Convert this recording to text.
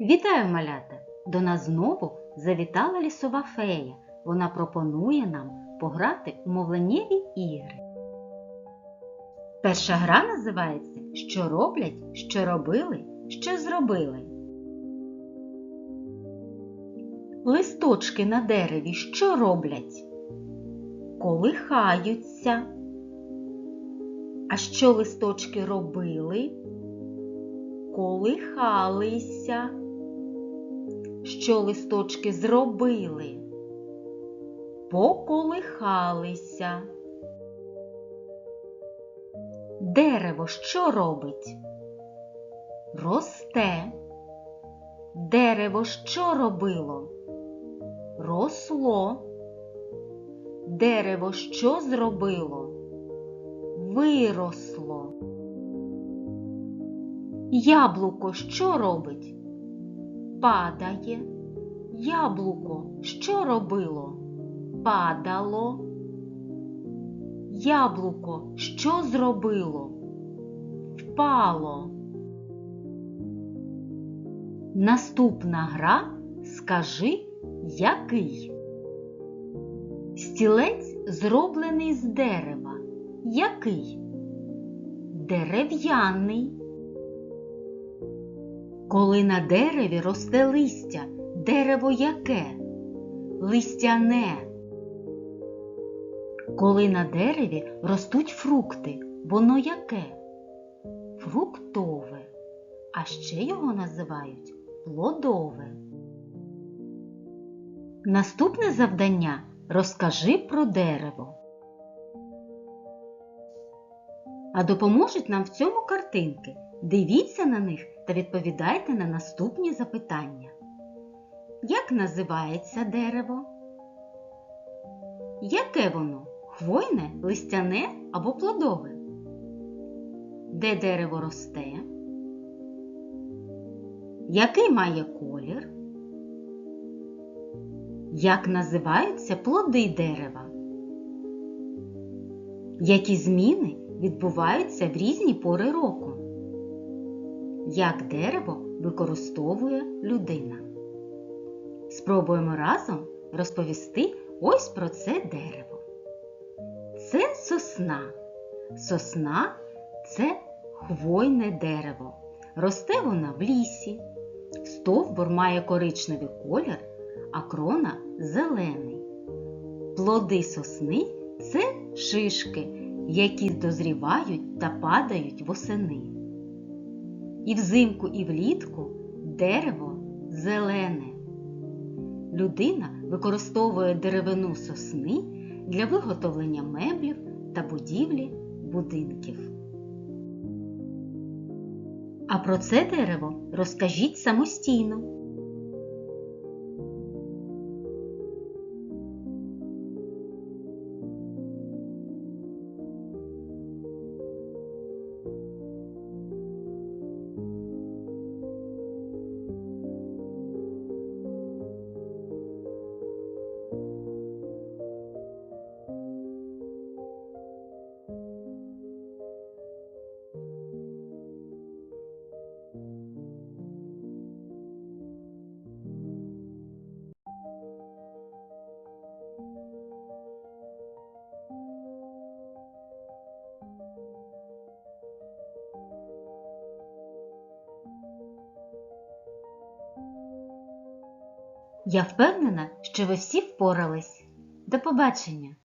Вітаю, малята! До нас знову завітала лісова фея. Вона пропонує нам пограти у мовленнєві ігри. Перша гра називається Що роблять, що робили, що зробили. Листочки на дереві що роблять? Колихаються. А що листочки робили? Колихалися. Що листочки зробили? Поколихалися. Дерево що робить? Росте. Дерево що робило? Росло. Дерево що зробило? Виросло. Яблуко що робить? Падає. Яблуко що робило? Падало. Яблуко що зробило? Впало. Наступна гра скажи який. Стілець зроблений з дерева. Який? Дерев'яний. Коли на дереві росте листя, дерево яке? Листяне. Коли на дереві ростуть фрукти, воно яке? Фруктове. А ще його називають плодове. Наступне завдання розкажи про дерево. А допоможуть нам в цьому картинки. Дивіться на них та відповідайте на наступні запитання. Як називається дерево? Яке воно? Хвойне, листяне або плодове? Де дерево росте? Який має колір? Як називаються плоди дерева? Які зміни відбуваються в різні пори року? Як дерево використовує людина? Спробуємо разом розповісти ось про це дерево. Це сосна. Сосна це хвойне дерево. Росте вона в лісі. Стовбур має коричневий колір, а крона зелений. Плоди сосни це шишки, які дозрівають та падають восени. І взимку, і влітку дерево зелене. Людина використовує деревину сосни для виготовлення меблів та будівлі будинків. А про це дерево розкажіть самостійно. Я впевнена, що ви всі впорались. До побачення!